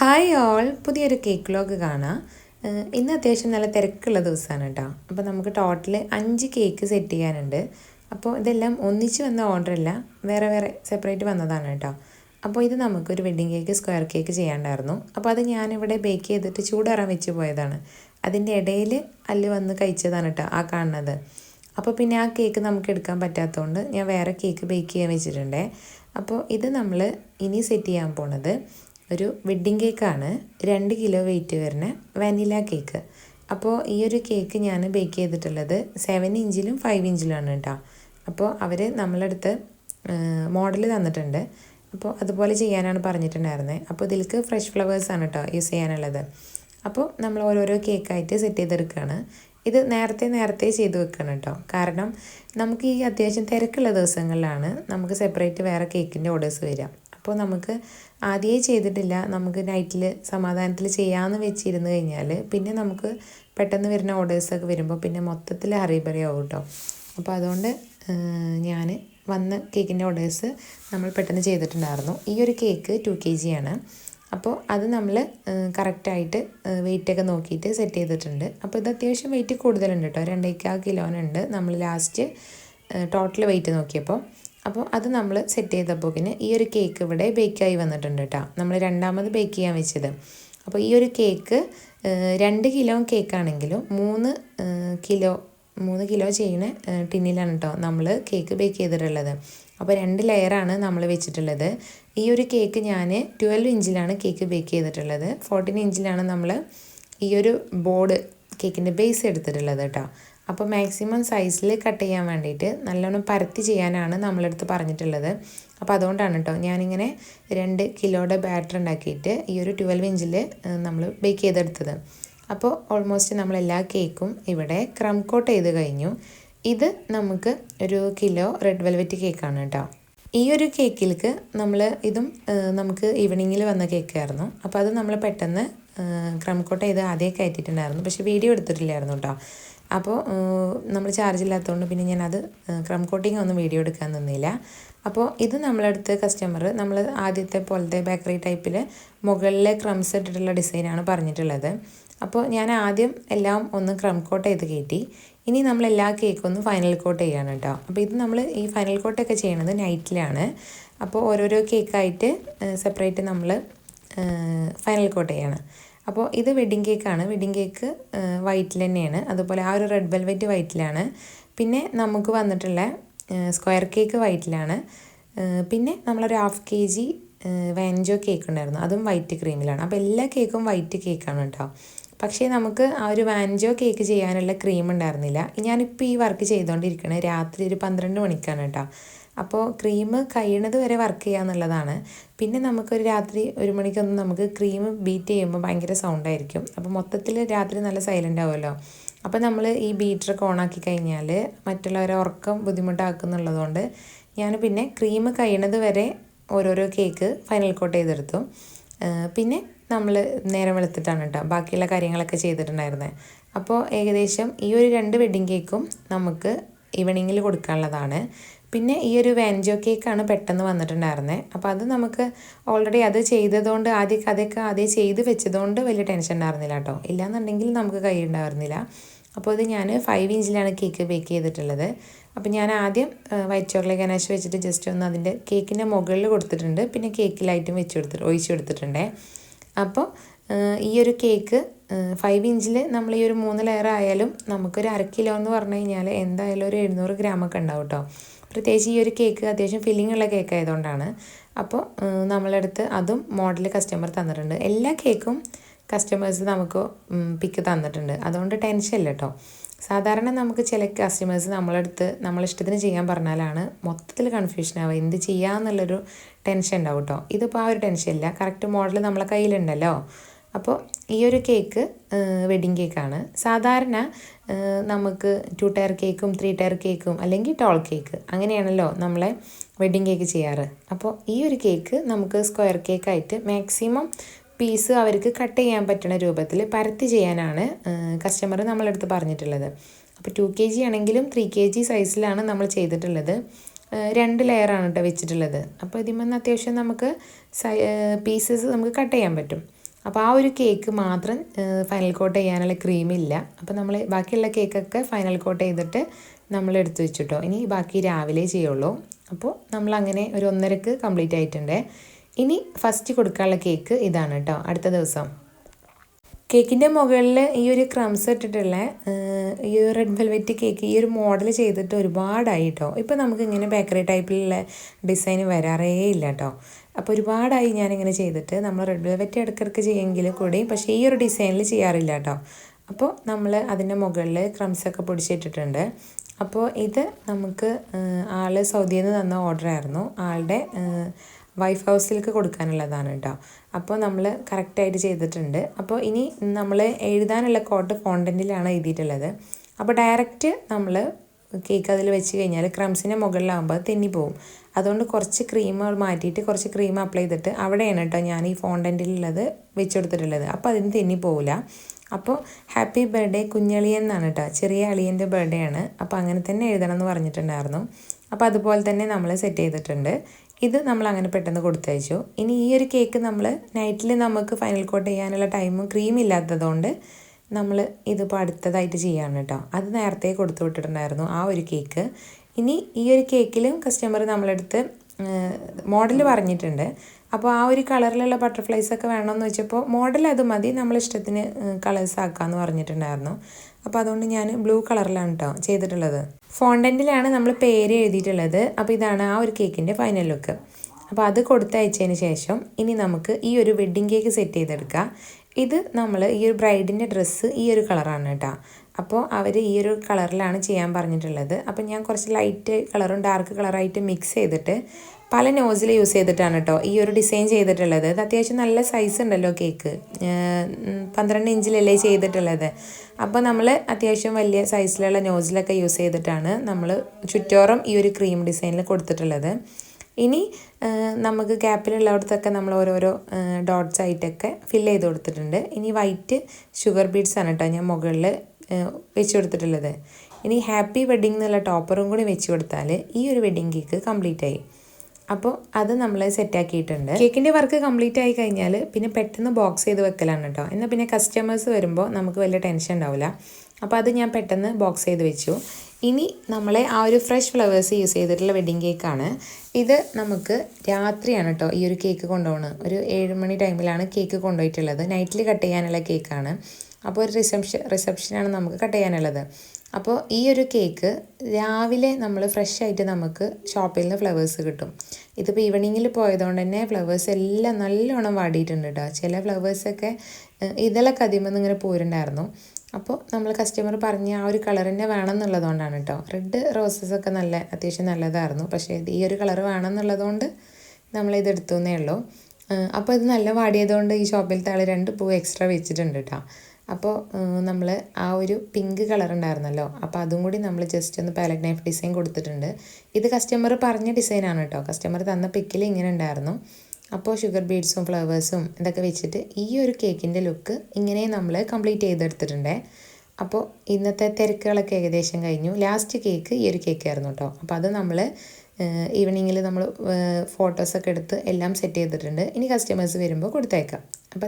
Hi all പുതിയൊരു cake vlog കാണാം. ഇന്ന് അത്യാവശ്യം നല്ല തിരക്കുള്ള ദിവസമാണ് കേട്ടോ. അപ്പോൾ നമുക്ക് ടോട്ടൽ അഞ്ച് കേക്ക് സെറ്റ് ചെയ്യാനുണ്ട്. അപ്പോൾ ഇതെല്ലാം ഒന്നിച്ച് വന്ന ഓർഡർ അല്ല വേറെ വേറെ സെപ്പറേറ്റ് വന്നതാണ് കേട്ടോ. അപ്പോൾ ഇത് നമുക്കൊരു വെഡ്ഡിങ് കേക്ക് സ്ക്വയർ കേക്ക് ചെയ്യാണ്ടായിരുന്നു അപ്പോൾ അത് ഞാനിവിടെ ബേക്ക് ചെയ്തിട്ട് ചൂടാറാൻ വെച്ച് പോയതാണ്. അതിന്റെ ഇടയിൽ അല്ല് വന്ന് കഴിച്ചതാണ് കേട്ടോ ആ കാണുന്നത്. അപ്പോൾ പിന്നെ ആ കേക്ക് നമുക്ക് എടുക്കാൻ പറ്റാത്തതുകൊണ്ട് ഞാൻ വേറെ കേക്ക് ബേക്ക് ചെയ്യാൻ വെച്ചിട്ടുണ്ടേ. അപ്പോൾ ഇത് നമ്മൾ ഇനി സെറ്റ് ചെയ്യാൻ പോണത് ഒരു വെഡ്ഡിങ് കേക്കാണ് രണ്ട് കിലോ വെയിറ്റ് വരുന്ന വാനില കേക്ക് അപ്പോൾ ഈ ഒരു കേക്ക് ഞാൻ ബേക്ക് ചെയ്തിട്ടുള്ളത് സെവൻ ഇഞ്ചിലും ഫൈവ് ഇഞ്ചിലുമാണ് കേട്ടോ അപ്പോൾ അവർ നമ്മളടുത്ത് മോഡൽ തന്നിട്ടുണ്ട്. അപ്പോൾ അതുപോലെ ചെയ്യാനാണ് പറഞ്ഞിട്ടുണ്ടായിരുന്നത് അപ്പോൾ ഇതിലേക്ക് ഫ്രഷ് ഫ്ലവേഴ്സാണ് കേട്ടോ യൂസ് ചെയ്യാനുള്ളത്. അപ്പോൾ നമ്മൾ ഓരോരോ കേക്കായിട്ട് സെറ്റ് ചെയ്തെടുക്കുകയാണ് ഇത് നേരത്തെ നേരത്തെ ചെയ്ത് വെക്കണം കേട്ടോ കാരണം നമുക്ക് ഈ അത്യാവശ്യം തിരക്കുള്ള ദിവസങ്ങളിലാണ് നമുക്ക് സെപ്പറേറ്റ് വേറെ കേക്കിന്റെ ഓർഡേഴ്സ് വരിക. അപ്പോൾ നമുക്ക് ആദ്യമേ ചെയ്തിട്ടില്ല നമുക്ക് നൈറ്റിൽ സമാധാനത്തിൽ ചെയ്യാമെന്ന് വെച്ചിരുന്ന് കഴിഞ്ഞാൽ പിന്നെ നമുക്ക് പെട്ടെന്ന് വരുന്ന ഓർഡേഴ്സൊക്കെ വരുമ്പോൾ പിന്നെ മൊത്തത്തിൽ ആവും കേട്ടോ അപ്പോൾ അതുകൊണ്ട് ഞാൻ വന്ന കേക്കിന്റെ ഓർഡേഴ്സ് നമ്മൾ പെട്ടെന്ന് ചെയ്തിട്ടുണ്ടായിരുന്നു. ഈ ഒരു കേക്ക് ടു കെ ജി ആണ്. അപ്പോൾ അത് നമ്മൾ കറക്റ്റായിട്ട് വെയിറ്റൊക്കെ നോക്കിയിട്ട് സെറ്റ് ചെയ്തിട്ടുണ്ട്. അപ്പോൾ ഇത് അത്യാവശ്യം വെയിറ്റ് കൂടുതലുണ്ട് കേട്ടോ രണ്ടേക്കാ കിലോനുണ്ട്. നമ്മൾ ലാസ്റ്റ് ടോട്ടൽ വെയിറ്റ് നോക്കിയപ്പോൾ. അപ്പോൾ അത് നമ്മൾ സെറ്റ് ചെയ്തപ്പോക്കിന് ഈ ഒരു കേക്ക് ഇവിടെ ബേക്കായി വന്നിട്ടുണ്ട് കേട്ടോ നമ്മൾ രണ്ടാമത് ബേക്ക് ചെയ്യാൻ വെച്ചത്. അപ്പോൾ ഈ ഒരു കേക്ക് രണ്ട് കിലോ കേക്കാണെങ്കിലും മൂന്ന് കിലോ മൂന്ന് കിലോ ചെയ്യുന്ന ടിന്നിലാണ് കേട്ടോ നമ്മൾ കേക്ക് ബേക്ക് ചെയ്തിട്ടുള്ളത്. അപ്പോൾ രണ്ട് ലെയറാണ് നമ്മൾ വെച്ചിട്ടുള്ളത്. ഈ ഒരു കേക്ക് ഞാൻ ട്വൽവ് ഇഞ്ചിലാണ് കേക്ക് ബേക്ക് ചെയ്തിട്ടുള്ളത്. ഫോർട്ടീൻ ഇഞ്ചിലാണ് നമ്മൾ ഈ ഒരു ബോർഡ് കേക്കിന്റെ ബേസ് എടുത്തിട്ടുള്ളത് കേട്ടോ അപ്പോൾ മാക്സിമം സൈസിൽ കട്ട് ചെയ്യാൻ വേണ്ടിയിട്ട് നല്ലോണം പരത്തി ചെയ്യാനാണ് നമ്മളെടുത്ത് പറഞ്ഞിട്ടുള്ളത്. അപ്പോൾ അതുകൊണ്ടാണ് കേട്ടോ ഞാനിങ്ങനെ രണ്ട് കിലോയുടെ ബാറ്റർ ഉണ്ടാക്കിയിട്ട് ഈ ഒരു ട്വൽവ് ഇഞ്ചിൽ നമ്മൾ ബേക്ക് ചെയ്തെടുത്തത്. അപ്പോൾ ഓൾമോസ്റ്റ് നമ്മൾ എല്ലാ കേക്കും ഇവിടെ ക്രം കോട്ട് ചെയ്ത് കഴിഞ്ഞു. ഇത് നമുക്ക് ഒരു കിലോ റെഡ് വെൽവെറ്റ് കേക്കാണ് കേട്ടോ. ഈ ഒരു കേക്കിലേക്ക് നമ്മൾ ഇതും നമുക്ക് ഈവനിങ്ങിൽ വന്ന കേക്കായിരുന്നു. അപ്പോൾ അത് നമ്മൾ പെട്ടെന്ന് ക്രം കോട്ട് ചെയ്ത് ആദ്യം കയറ്റിയിട്ടുണ്ടായിരുന്നു. പക്ഷേ വീഡിയോ എടുത്തിട്ടില്ലായിരുന്നു കേട്ടോ. അപ്പോൾ നമ്മൾ ചാർജ് ഇല്ലാത്തതുകൊണ്ട് പിന്നെ ഞാനത് ക്രം കോട്ടിംഗ് ഒന്നും വീഡിയോ എടുക്കാൻ നിന്നില്ല. അപ്പോൾ ഇത് നമ്മളടുത്ത് കസ്റ്റമർ നമ്മൾ ആദ്യത്തെ പോലത്തെ ബേക്കറി ടൈപ്പിൽ മുകളിലെ ക്രംസ് ഇട്ടിട്ടുള്ള ഡിസൈനാണ് പറഞ്ഞിട്ടുള്ളത്. അപ്പോൾ ഞാൻ ആദ്യം എല്ലാം ഒന്ന് ക്രം കോട്ട് ചെയ്ത് കയറ്റി. ഇനി നമ്മൾ എല്ലാ കേക്കും ഒന്ന് ഫൈനൽ കോട്ട് ചെയ്യാണ് കേട്ടോ അപ്പോൾ ഇത് നമ്മൾ ഈ ഫൈനൽ കോട്ടൊക്കെ ചെയ്യണത് നൈറ്റിലാണ് അപ്പോൾ ഓരോരോ കേക്കായിട്ട് സെപ്പറേറ്റ് നമ്മൾ ഫൈനൽ കോട്ട് ചെയ്യാണ്. അപ്പോൾ ഇത് വെഡ്ഡിങ് കേക്കാണ് വെഡ്ഡിങ് കേക്ക് വൈറ്റിൽ തന്നെയാണ്. അതുപോലെ ആ ഒരു റെഡ് വെൽവെറ്റ് വൈറ്റിലാണ് പിന്നെ നമുക്ക് വന്നിട്ടുള്ള സ്ക്വയർ കേക്ക് വൈറ്റിലാണ് പിന്നെ നമ്മളൊരു ഹാഫ് കെ ജി വാൻജോ കേക്ക് ഉണ്ടായിരുന്നു. അതും വൈറ്റ് ക്രീമിലാണ് അപ്പോൾ എല്ലാ കേക്കും വൈറ്റ് കേക്കാണ് കേട്ടോ. പക്ഷേ നമുക്ക് ആ ഒരു വാൻജോ കേക്ക് ചെയ്യാനുള്ള ക്രീം ഉണ്ടായിരുന്നില്ല. ഞാനിപ്പോൾ ഈ വർക്ക് ചെയ്തുകൊണ്ടിരിക്കണേ രാത്രി ഒരു പന്ത്രണ്ട് മണിക്കാണ് കേട്ടോ. അപ്പോൾ ക്രീം കഴിയണത് വരെ വർക്ക് ചെയ്യുക എന്നുള്ളതാണ്. പിന്നെ നമുക്കൊരു രാത്രി ഒരു മണിക്കൊന്നും നമുക്ക് ക്രീം ബീറ്റ് ചെയ്യുമ്പോൾ ഭയങ്കര സൗണ്ടായിരിക്കും അപ്പോൾ മൊത്തത്തിൽ രാത്രി നല്ല സൈലന്റ് ആവുമല്ലോ. അപ്പോൾ നമ്മൾ ഈ ബീറ്ററൊക്കെ ഓണാക്കി കഴിഞ്ഞാൽ മറ്റുള്ളവരെ ഉറക്കം ബുദ്ധിമുട്ടാക്കുന്നുള്ളതുകൊണ്ട് ഞാൻ പിന്നെ ക്രീം കഴിയണത് വരെ ഓരോരോ കേക്ക് ഫൈനൽ കോട്ട് ചെയ്തെടുത്തു. പിന്നെ നമ്മൾ നേരം വെളുത്തിട്ടാണ് കേട്ടോ ബാക്കിയുള്ള കാര്യങ്ങളൊക്കെ ചെയ്തിട്ടുണ്ടായിരുന്നത് അപ്പോൾ ഏകദേശം ഈ ഒരു രണ്ട് വെഡ്ഡിങ് കേക്കും നമുക്ക് ഈവനിങ്ങിൽ കൊടുക്കാനുള്ളതാണ്. പിന്നെ ഈ ഒരു വാൻജോ കേക്കാണ് പെട്ടെന്ന് വന്നിട്ടുണ്ടായിരുന്നത് അപ്പോൾ അത് നമുക്ക് ഓൾറെഡി അത് ചെയ്തതുകൊണ്ട് ആദ്യം അതൊക്കെ ആദ്യം ചെയ്ത് വെച്ചതുകൊണ്ട് വലിയ ടെൻഷൻ ഉണ്ടായിരുന്നില്ല കേട്ടോ ഇല്ലാന്നുണ്ടെങ്കിൽ നമുക്ക് കൈ ഉണ്ടായിരുന്നില്ല. അപ്പോൾ അത് ഞാൻ ഫൈവ് ഇഞ്ചിലാണ് കേക്ക് ബേക്ക് ചെയ്തിട്ടുള്ളത്. അപ്പോൾ ഞാൻ ആദ്യം വൈറ്റ് ചോക്ലേറ്റ് ഗനാശ് വെച്ചിട്ട് ജസ്റ്റ് ഒന്ന് അതിന്റെ കേക്കിന്റെ മുകളിൽ കൊടുത്തിട്ടുണ്ട്. പിന്നെ കേക്കിലായിട്ടും വെച്ച് കൊടുത്തിട്ട് ഒഴിച്ച് കൊടുത്തിട്ടുണ്ട്. അപ്പോൾ ഈ ഒരു കേക്ക് ഫൈവ് ഇഞ്ചിൽ നമ്മൾ ഈ ഒരു മൂന്ന് ലെയർ ആയാലും നമുക്കൊരു അര കിലോ എന്ന് പറഞ്ഞു കഴിഞ്ഞാൽ എന്തായാലും ഒരു എഴുന്നൂറ് ഗ്രാമൊക്കെ ഉണ്ടാവും കേട്ടോ പ്രത്യേകിച്ച് ഈ ഒരു കേക്ക് അത്യാവശ്യം ഫില്ലിംഗ് ഉള്ള കേക്ക് ആയതുകൊണ്ടാണ്. അപ്പോൾ നമ്മളെടുത്ത് അതും മോഡൽ കസ്റ്റമർ തന്നിട്ടുണ്ട്. എല്ലാ കേക്കും കസ്റ്റമേഴ്സ് നമുക്ക് പിക്ക് തന്നിട്ടുണ്ട്. അതുകൊണ്ട് ടെൻഷൻ ഇല്ല കേട്ടോ സാധാരണ നമുക്ക് ചില കസ്റ്റമേഴ്സ് നമ്മളെടുത്ത് നമ്മളിഷ്ടത്തിന് ചെയ്യാൻ പറഞ്ഞാലാണ് മൊത്തത്തിൽ കൺഫ്യൂഷൻ ആവുക. എന്ത് ചെയ്യാന്നുള്ളൊരു ടെൻഷൻ ഉണ്ടാവും കേട്ടോ ഇതിപ്പോൾ ആ ഒരു ടെൻഷൻ ഇല്ല. കറക്റ്റ് മോഡൽ നമ്മളെ കയ്യിലുണ്ടല്ലോ. അപ്പോൾ ഈ ഒരു കേക്ക് വെഡിങ് കേക്കാണ്. സാധാരണ നമുക്ക് ടു ടയർ കേക്കും ത്രീ ടയർ കേക്കും അല്ലെങ്കിൽ ടോൾ കേക്ക് അങ്ങനെയാണല്ലോ നമ്മളെ വെഡിങ് കേക്ക് ചെയ്യാറ്. അപ്പോൾ ഈ ഒരു കേക്ക് നമുക്ക് സ്ക്വയർ കേക്കായിട്ട് മാക്സിമം പീസ് അവർക്ക് കട്ട് ചെയ്യാൻ പറ്റുന്ന രൂപത്തിൽ പരത്തി ചെയ്യാനാണ് കസ്റ്റമർ നമ്മളെടുത്ത് പറഞ്ഞിട്ടുള്ളത്. അപ്പോൾ ടു കെ ജി ആണെങ്കിലും ത്രീ കെ ജി സൈസിലാണ് നമ്മൾ ചെയ്തിട്ടുള്ളത്. രണ്ട് ലെയറാണ് കേട്ടോ വെച്ചിട്ടുള്ളത്. അപ്പോൾ ഇതിൽ നിന്ന് അത്യാവശ്യം നമുക്ക് പീസസ് നമുക്ക് കട്ട് ചെയ്യാൻ പറ്റും. അപ്പോൾ ആ ഒരു കേക്ക് മാത്രം ഫൈനൽ കോട്ട് ചെയ്യാനുള്ള ക്രീമില്ല അപ്പോൾ നമ്മൾ ബാക്കിയുള്ള കേക്കൊക്കെ ഫൈനൽ കോട്ട് ചെയ്തിട്ട് നമ്മൾ എടുത്തു വെച്ചിട്ടോ. ഇനി ബാക്കി രാവിലെ ചെയ്യുള്ളൂ. അപ്പോൾ നമ്മൾ അങ്ങനെ ഒരു ഒന്നരക്ക് കംപ്ലീറ്റ് ആയിട്ടുണ്ട്. ഇനി ഫസ്റ്റ് കൊടുക്കാനുള്ള കേക്ക് ഇതാണ് കേട്ടോ അടുത്ത ദിവസം. കേക്കിന്റെ മുകളിൽ ഈ ഒരു ക്രംസ് ഇട്ടിട്ടുള്ള ഈ ഒരു റെഡ് വെൽവെറ്റ് കേക്ക് ഈ ഒരു മോഡൽ ചെയ്തിട്ട് ഒരുപാടായി കേട്ടോ ഇപ്പോൾ നമുക്ക് ഇങ്ങനെ ബേക്കറി ടൈപ്പിലുള്ള ഡിസൈൻ വരാറേ ഇല്ല കേട്ടോ അപ്പോൾ ഒരുപാടായി ഞാനിങ്ങനെ ചെയ്തിട്ട് നമ്മൾ റെഡ് വെൽവെറ്റ് ഇടയ്ക്കിടയ്ക്ക് ചെയ്യുമെങ്കിൽ കൂടി പക്ഷേ ഈ ഒരു ഡിസൈനിൽ ചെയ്യാറില്ല കേട്ടോ അപ്പോൾ നമ്മൾ അതിന്റെ മുകളിൽ ക്രംസൊക്കെ പൊടിച്ചിട്ടിട്ടുണ്ട്. അപ്പോൾ ഇത് നമുക്ക് ആൾ സൗദിയിൽ നിന്ന് തന്ന ഓർഡർ ആയിരുന്നു. ആളുടെ വൈഫ് ഹൗസിലേക്ക് കൊടുക്കാനുള്ളതാണ് കേട്ടോ അപ്പോൾ നമ്മൾ കറക്റ്റായിട്ട് ചെയ്തിട്ടുണ്ട്. അപ്പോൾ ഇനി നമ്മൾ എഴുതാനുള്ള കോട്ട് ഫോണ്ടന്റിലാണ് എഴുതിയിട്ടുള്ളത്. അപ്പോൾ ഡയറക്റ്റ് നമ്മൾ കേക്ക് അതിൽ വെച്ച് കഴിഞ്ഞാൽ ക്രംസിന്റെ മുകളിലാകുമ്പോൾ തെന്നിപ്പോവും അതുകൊണ്ട് കുറച്ച് ക്രീം മാറ്റിയിട്ട് കുറച്ച് ക്രീം അപ്ലൈ ചെയ്തിട്ട് അവിടെയാണ് കേട്ടോ ഞാൻ ഈ ഫോണ്ടന്റിലുള്ളത് വെച്ചെടുത്തിട്ടുള്ളത്. അപ്പോൾ അതിന് തെന്നി പോവില്ല. അപ്പോൾ ഹാപ്പി ബർത്ത്ഡേ കുഞ്ഞളിയൻ എന്നാണ് കേട്ടോ ചെറിയ അളിയന്റെ ബർത്ത്ഡേ ആണ്. അപ്പോൾ അങ്ങനെ തന്നെ എഴുതണം എന്ന് പറഞ്ഞിട്ടുണ്ടായിരുന്നു. അപ്പോൾ അതുപോലെ തന്നെ നമ്മൾ സെറ്റ് ചെയ്തിട്ടുണ്ട്. ഇത് നമ്മൾ അങ്ങനെ പെട്ടെന്ന് കൊടുത്തയച്ചു. ഇനി ഈ ഒരു കേക്ക് നമ്മൾ നൈറ്റിൽ നമുക്ക് ഫൈനൽ കോട്ട് ചെയ്യാനുള്ള ടൈമും ക്രീം ഇല്ലാത്തതുകൊണ്ട് നമ്മൾ ഇതിപ്പോൾ അടുത്തതായിട്ട് ചെയ്യാണ് കേട്ടോ അത് നേരത്തെ കൊടുത്തു വിട്ടിട്ടുണ്ടായിരുന്നു ആ ഒരു കേക്ക് ഇനി ഈ ഒരു കേക്കിലും കസ്റ്റമർ നമ്മളെടുത്ത് മോഡൽ പറഞ്ഞിട്ടുണ്ട്. അപ്പോൾ ആ ഒരു കളറിലുള്ള ബട്ടർഫ്ലൈസ് ഒക്കെ വേണമെന്ന് വെച്ചപ്പോൾ മോഡൽ അത് മതി നമ്മൾ ഇഷ്ടത്തിന് കളേഴ്സ് ആക്കാമെന്ന് പറഞ്ഞിട്ടുണ്ടായിരുന്നു. അപ്പോൾ അതുകൊണ്ട് ഞാൻ ബ്ലൂ കളറിലാണ് കേട്ടോ ചെയ്തിട്ടുള്ളത്. ഫോണ്ടന്റിലാണ് നമ്മൾ പേര് എഴുതിയിട്ടുള്ളത്. അപ്പോൾ ഇതാണ് ആ ഒരു കേക്കിന്റെ ഫൈനൽ ലുക്ക് അപ്പോൾ അത് കൊടുത്തയച്ചതിന് ശേഷം ഇനി നമുക്ക് ഈ ഒരു വെഡ്ഡിങ് കേക്ക് സെറ്റ് ചെയ്തെടുക്കാം. ഇത് നമ്മൾ ഈ ഒരു ബ്രൈഡിന്റെ ഡ്രസ്സ് ഈ ഒരു കളറാണ് കേട്ടോ അപ്പോൾ അവർ ഈ ഒരു കളറിലാണ് ചെയ്യാൻ പറഞ്ഞിട്ടുള്ളത്. അപ്പോൾ ഞാൻ കുറച്ച് ലൈറ്റ് കളറും ഡാർക്ക് കളറായിട്ട് മിക്സ് ചെയ്തിട്ട് പല നോസിൽ യൂസ് ചെയ്തിട്ടാണ് കേട്ടോ ഈ ഒരു ഡിസൈൻ ചെയ്തിട്ടുള്ളത്. അത് അത്യാവശ്യം നല്ല സൈസ് ഉണ്ടല്ലോ കേക്ക് പന്ത്രണ്ട് ഇഞ്ചിലല്ലേ ചെയ്തിട്ടുള്ളത്. അപ്പോൾ നമ്മൾ അത്യാവശ്യം വലിയ സൈസിലുള്ള നോസിലൊക്കെ യൂസ് ചെയ്തിട്ടാണ് നമ്മൾ ചുറ്റോറും ഈ ഒരു ക്രീം ഡിസൈനിൽ കൊടുത്തിട്ടുള്ളത്. ഇനി നമുക്ക് ഗ്യാപ്പിലുള്ളവിടത്തൊക്കെ നമ്മൾ ഓരോരോ ഡോട്ട്സ് ആയിട്ടൊക്കെ ഫില്ല് ചെയ്ത് കൊടുത്തിട്ടുണ്ട്. ഇനി വൈറ്റ് ഷുഗർ ബീഡ്സ് ആണ് കേട്ടോ ഞാൻ മുകളിൽ വെച്ച് കൊടുത്തിട്ടുള്ളത്. ഇനി ഹാപ്പി വെഡ്ഡിംഗ് എന്നുള്ള ടോപ്പറും കൂടി വെച്ച് കൊടുത്താൽ ഈ ഒരു വെഡ്ഡിംഗ് കേക്ക് കംപ്ലീറ്റ് ആയി. അപ്പോൾ അത് നമ്മൾ സെറ്റാക്കിയിട്ടുണ്ട് കേക്കിന്റെ വർക്ക് കംപ്ലീറ്റ് ആയി കഴിഞ്ഞാൽ പിന്നെ പെട്ടെന്ന് ബോക്സ് ചെയ്ത് വെക്കലാണ് കേട്ടോ എന്നാൽ പിന്നെ കസ്റ്റമേഴ്സ് വരുമ്പോൾ നമുക്ക് വലിയ ടെൻഷൻ ഉണ്ടാവില്ല അപ്പോൾ അത് ഞാൻ പെട്ടെന്ന് ബോക്സ് ചെയ്ത് വെച്ചു. ഇനി നമ്മളെ ആ ഒരു ഫ്രഷ് ഫ്ലവേഴ്സ് യൂസ് ചെയ്തിട്ടുള്ള വെഡ്ഡിങ് കേക്കാണ് ഇത് നമുക്ക് രാത്രിയാണ് കേട്ടോ ഈ ഒരു കേക്ക് കൊണ്ടുപോകുന്നത് ഒരു ഏഴ് മണി ടൈമിലാണ് കേക്ക് കൊണ്ടുപോയിട്ടുള്ളത്. നൈറ്റിൽ കട്ട് ചെയ്യാനുള്ള കേക്കാണ് അപ്പോൾ ഒരു റിസപ്ഷൻ റിസപ്ഷനാണ് നമുക്ക് കട്ട് ചെയ്യാനുള്ളത്. അപ്പോൾ ഈ ഒരു കേക്ക് രാവിലെ നമ്മൾ ഫ്രഷ് ആയിട്ട് നമുക്ക് ഷോപ്പിൽ നിന്ന് ഫ്ലവേഴ്സ് കിട്ടും. ഇതിപ്പോൾ ഈവനിങ്ങിൽ പോയതുകൊണ്ട് തന്നെ ഫ്ലവേഴ്സ് എല്ലാം നല്ലോണം വാടിയിട്ടുണ്ട് കേട്ടോ ചില ഫ്ലവേഴ്സൊക്കെ ഇതളൊക്കെ അതിമെന്ന് ഇങ്ങനെ പോരുണ്ടായിരുന്നു അപ്പോൾ നമ്മൾ കസ്റ്റമർ പറഞ്ഞ ആ ഒരു കളർ തന്നെ വേണം എന്നുള്ളതുകൊണ്ടാണ് കേട്ടോ റെഡ് റോസസ് ഒക്കെ നല്ല അത്യാവശ്യം നല്ലതായിരുന്നു. പക്ഷേ ഈ ഒരു കളർ വേണം എന്നുള്ളതുകൊണ്ട് നമ്മളിത് എടുത്തു എന്നേ ഉള്ളൂ. അപ്പോൾ ഇത് നല്ല വാടിയതുകൊണ്ട് ഈ ഷോപ്പിലത്തെ ആൾ രണ്ട് പൂ എക്സ്ട്രാ വെച്ചിട്ടുണ്ട് കേട്ടോ അപ്പോൾ നമ്മൾ ആ ഒരു പിങ്ക് കളർ ഉണ്ടായിരുന്നല്ലോ. അപ്പോൾ അതും കൂടി നമ്മൾ ജസ്റ്റ് ഒന്ന് പാലറ്റ് നൈഫ് ഡിസൈൻ കൊടുത്തിട്ടുണ്ട്. ഇത് കസ്റ്റമർ പറഞ്ഞ ഡിസൈനാണ് കേട്ടോ കസ്റ്റമർ തന്ന പിക്കിൽ ഇങ്ങനെ ഉണ്ടായിരുന്നു. അപ്പോൾ ഷുഗർ ബീഡ്സും ഫ്ലവേഴ്സും ഇതൊക്കെ വെച്ചിട്ട് ഈ ഒരു കേക്കിന്റെ ലുക്ക് ഇങ്ങനെ നമ്മൾ കംപ്ലീറ്റ് ചെയ്തെടുത്തിട്ടുണ്ട്. അപ്പോൾ ഇന്നത്തെ തിരക്കുകളൊക്കെ ഏകദേശം കഴിഞ്ഞു. ലാസ്റ്റ് കേക്ക് ഈ ഒരു കേക്ക് ആയിരുന്നു കേട്ടോ അപ്പോൾ അത് നമ്മൾ ഈവനിങ്ങിൽ നമ്മൾ ഫോട്ടോസൊക്കെ എടുത്ത് എല്ലാം സെറ്റ് ചെയ്തിട്ടുണ്ട്. ഇനി കസ്റ്റമേഴ്സ് വരുമ്പോൾ കൊടുത്തേക്കാം. അപ്പോൾ